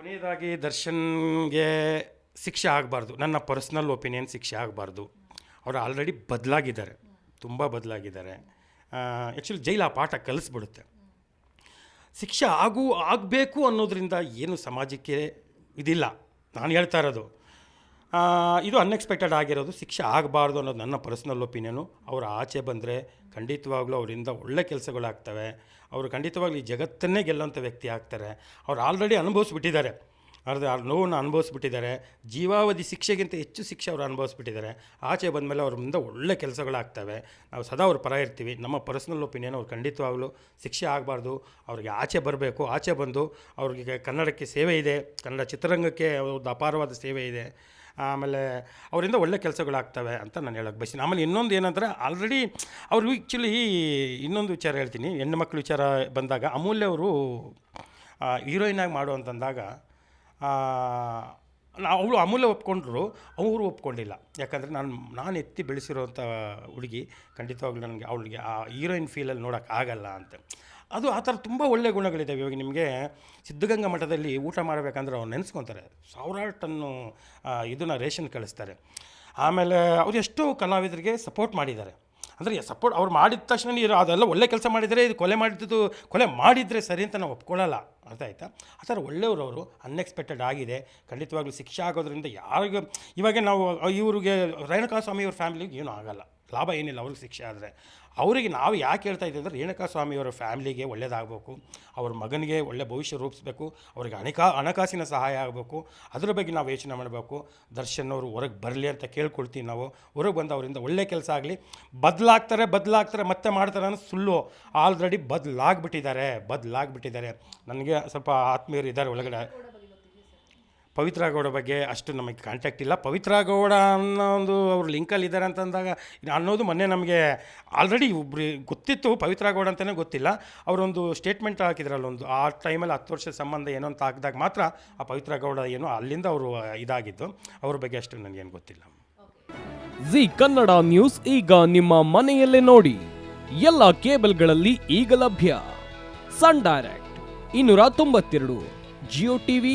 ಕೊನೆಯದಾಗಿ ದರ್ಶನ್ಗೆ ಶಿಕ್ಷೆ ಆಗಬಾರ್ದು. ನನ್ನ ಪರ್ಸ್ನಲ್ ಒಪಿನಿಯನ್ ಶಿಕ್ಷೆ ಆಗಬಾರ್ದು. ಅವರು ಆಲ್ರೆಡಿ ಬದಲಾಗಿದ್ದಾರೆ. ತುಂಬ ಬದಲಾಗಿದ್ದಾರೆ. ಆ್ಯಕ್ಚುಲಿ ಜೈಲು ಆ ಪಾಠ ಕಲಿಸ್ಬಿಡುತ್ತೆ. ಶಿಕ್ಷೆ ಆಗು, ಆಗಬೇಕು ಅನ್ನೋದರಿಂದ ಏನು ಸಮಾಜಕ್ಕೆ ಇದಿಲ್ಲ. ನಾನು ಹೇಳ್ತಾ ಇರೋದು. ಇದು ಅನ್ಎಕ್ಸ್ಪೆಕ್ಟೆಡ್ ಆಗಿರೋದು. ಶಿಕ್ಷೆ ಆಗಬಾರ್ದು ಅನ್ನೋದು ನನ್ನ ಪರ್ಸ್ನಲ್ ಒಪಿನಿಯನು ಅವರು ಆಚೆ ಬಂದರೆ ಖಂಡಿತವಾಗ್ಲೂ ಅವರಿಂದ ಒಳ್ಳೆ ಕೆಲಸಗಳಾಗ್ತವೆ. ಅವರು ಖಂಡಿತವಾಗ್ಲೂ ಈ ಜಗತ್ತನ್ನೇ ಗೆಲ್ಲೋಂಥ ವ್ಯಕ್ತಿ ಆಗ್ತಾರೆ. ಅವ್ರು ಆಲ್ರೆಡಿ ಅನುಭವಿಸ್ಬಿಟ್ಟಿದ್ದಾರೆ. ಅರ್ಧ ಆ ನೋವನ್ನು ಅನುಭವಿಸ್ಬಿಟ್ಟಿದ್ದಾರೆ. ಜೀವಾವಧಿ ಶಿಕ್ಷೆಗಿಂತ ಹೆಚ್ಚು ಶಿಕ್ಷೆ ಅವರು ಅನುಭವಿಸ್ಬಿಟ್ಟಿದ್ದಾರೆ. ಆಚೆ ಬಂದಮೇಲೆ ಅವ್ರ ಮುಂದೆ ಒಳ್ಳೆ ಕೆಲಸಗಳಾಗ್ತವೆ. ನಾವು ಸದಾ ಅವ್ರ ಪರ ಇರ್ತೀವಿ. ನಮ್ಮ ಪರ್ಸ್ನಲ್ ಒಪಿನಿಯನ್ ಅವ್ರು ಖಂಡಿತವಾಗ್ಲೂ ಶಿಕ್ಷೆ ಆಗಬಾರ್ದು. ಅವ್ರಿಗೆ ಆಚೆ ಬರಬೇಕು, ಆಚೆ ಬಂದು ಅವ್ರಿಗೆ ಕನ್ನಡಕ್ಕೆ ಸೇವೆ ಇದೆ. ಕನ್ನಡ ಚಿತ್ರರಂಗಕ್ಕೆ ಒಂದು ಅಪಾರವಾದ ಸೇವೆ ಇದೆ. ಆಮೇಲೆ ಅವರಿಂದ ಒಳ್ಳೆ ಕೆಲಸಗಳಾಗ್ತವೆ ಅಂತ ನಾನು ಹೇಳೋಕ್ಕೆ ಬಯಸ್ತೀನಿ. ಆಮೇಲೆ ಇನ್ನೊಂದು ಏನಂದರೆ ಆಲ್ರೆಡಿ ಅವರು ಆ್ಯಕ್ಚುಲಿ ಇನ್ನೊಂದು ವಿಚಾರ ಹೇಳ್ತೀನಿ. ಹೆಣ್ಣು ಮಕ್ಕಳು ವಿಚಾರ ಬಂದಾಗ ಅಮೂಲ್ಯ ಅವರು ಹೀರೋಯಿನಾಗಿ ಮಾಡು ಅಂತಂದಾಗ ಅವಳು ಅಮೂಲ್ಯ ಒಪ್ಕೊಂಡ್ರು, ಅವರು ಒಪ್ಕೊಂಡಿಲ್ಲ. ಯಾಕಂದರೆ ನಾನು ನಾನು ಎತ್ತಿ ಬೆಳೆಸಿರೋಂಥ ಹುಡುಗಿ, ಖಂಡಿತವಾಗ್ಲೂ ನನಗೆ ಅವಳಿಗೆ ಆ ಹೀರೋಯಿನ್ ಫೀಲಲ್ಲಿ ನೋಡೋಕೆ ಆಗಲ್ಲ ಅಂತ. ಅದು ಆ ಥರ ತುಂಬ ಒಳ್ಳೆಯ ಗುಣಗಳಿದ್ದಾವೆ ಇವಾಗ ನಿಮಗೆ ಸಿದ್ಧಗಂಗಾ ಮಠದಲ್ಲಿ ಊಟ ಮಾಡಬೇಕಂದ್ರೆ ಅವ್ರು ನೆನೆಸ್ಕೊತಾರೆ. ಸಾವಿರಾರು ಟನ್ನು ಇದನ್ನು ರೇಷನ್ ಕಳಿಸ್ತಾರೆ. ಆಮೇಲೆ ಅವ್ರು ಎಷ್ಟೋ ಕಲಾವಿದರಿಗೆ ಸಪೋರ್ಟ್ ಮಾಡಿದ್ದಾರೆ. ಅಂದರೆ ಸಪೋರ್ಟ್ ಅವ್ರು ಮಾಡಿದ ತಕ್ಷಣ ಅದೆಲ್ಲ ಒಳ್ಳೆ ಕೆಲಸ ಮಾಡಿದರೆ, ಇದು ಕೊಲೆ ಮಾಡಿದ್ದು, ಕೊಲೆ ಮಾಡಿದರೆ ಸರಿ ಅಂತ ನಾವು ಒಪ್ಕೊಳ್ಳಲ್ಲ ಅರ್ಥ ಆಯಿತಾ? ಆ ಥರ ಒಳ್ಳೆಯವರು ಅವರು ಅನ್ಎಕ್ಸ್ಪೆಕ್ಟೆಡ್ ಆಗಿದೆ. ಖಂಡಿತವಾಗ್ಲೂ ಶಿಕ್ಷೆ ಆಗೋದ್ರಿಂದ ಯಾರಿಗೂ ಇವಾಗ ನಾವು ಇವರಿಗೆ ರೇಣುಕಾ ಸ್ವಾಮಿ ಅವ್ರ ಫ್ಯಾಮಿಲಿಗೆ ಏನೂ ಆಗಲ್ಲ. ಲಾಭ ಏನಿಲ್ಲ ಅವ್ರಿಗೆ ಶಿಕ್ಷೆ ಆದರೆ. ಅವರಿಗೆ ನಾವು ಯಾಕೆ ಹೇಳ್ತಾ ಇದ್ದೀವಿ ಅಂದರೆ ರೇಣುಕಾ ಸ್ವಾಮಿಯವರ ಫ್ಯಾಮಿಲಿಗೆ ಒಳ್ಳೇದಾಗಬೇಕು. ಅವ್ರ ಮಗನಿಗೆ ಒಳ್ಳೆ ಭವಿಷ್ಯ ರೂಪಿಸಬೇಕು. ಅವ್ರಿಗೆ ಹಣಕಾ ಹಣಕಾಸಿನ ಸಹಾಯ ಆಗಬೇಕು. ಅದ್ರ ಬಗ್ಗೆ ನಾವು ಯೋಚನೆ ಮಾಡಬೇಕು. ದರ್ಶನ್ ಅವರು ಹೊರಗೆ ಬರಲಿ ಅಂತ ಕೇಳ್ಕೊಳ್ತೀವಿ ನಾವು. ಹೊರಗೆ ಬಂದು ಅವರಿಂದ ಒಳ್ಳೆ ಕೆಲಸ ಆಗಲಿ. ಬದಲಾಗ್ತಾರೆ ಬದಲಾಗ್ತಾರೆ, ಮತ್ತೆ ಮಾಡ್ತಾರೆ ಅನ್ನೋ ಸುಳ್ಳು ಆಲ್ರೆಡಿ ಬದಲಾಗ್ಬಿಟ್ಟಿದ್ದಾರೆ. ಬದಲಾಗ್ಬಿಟ್ಟಿದ್ದಾರೆ. ನನಗೆ ಸ್ವಲ್ಪ ಆತ್ಮೀಯರು ಇದ್ದಾರೆ ಒಳಗಡೆ. ಪವಿತ್ರ ಗೌಡ ಬಗ್ಗೆ ಅಷ್ಟು ನಮಗೆ ಕಾಂಟ್ಯಾಕ್ಟ್ ಇಲ್ಲ. ಪವಿತ್ರ ಗೌಡ ಅನ್ನೋ ಒಂದು ಅವರು ಲಿಂಕಲ್ಲಿ ಇದ್ದಾರೆ ಅಂತಂದಾಗ ಅನ್ನೋದು ಮೊನ್ನೆ ನಮಗೆ ಆಲ್ರೆಡಿ ಒಬ್ರು ಗೊತ್ತಿತ್ತು. ಪವಿತ್ರ ಗೌಡ ಅಂತಲೇ ಗೊತ್ತಿಲ್ಲ. ಅವರೊಂದು ಸ್ಟೇಟ್ಮೆಂಟ್ ಹಾಕಿದ್ರಲ್ಲ ಒಂದು ಆ ಟೈಮಲ್ಲಿ ಹತ್ತು ವರ್ಷದ ಸಂಬಂಧ ಏನೋ ಅಂತ ಹಾಕಿದಾಗ ಮಾತ್ರ ಆ ಪವಿತ್ರ ಗೌಡ ಏನು ಅಲ್ಲಿಂದ ಅವರು ಇದಾಗಿದ್ದು. ಅವ್ರ ಬಗ್ಗೆ ಅಷ್ಟು ನನಗೇನು ಗೊತ್ತಿಲ್ಲ. ಜಿ ಕನ್ನಡ ನ್ಯೂಸ್ ಈಗ ನಿಮ್ಮ ಮನೆಯಲ್ಲೇ ನೋಡಿ. ಎಲ್ಲ ಕೇಬಲ್ಗಳಲ್ಲಿ ಈಗ ಲಭ್ಯ. ಸನ್ ಡೈರೆಕ್ಟ್ ಇನ್ನೂರ ತೊಂಬತ್ತೆರಡು, ಜಿಯೋ ಟಿವಿ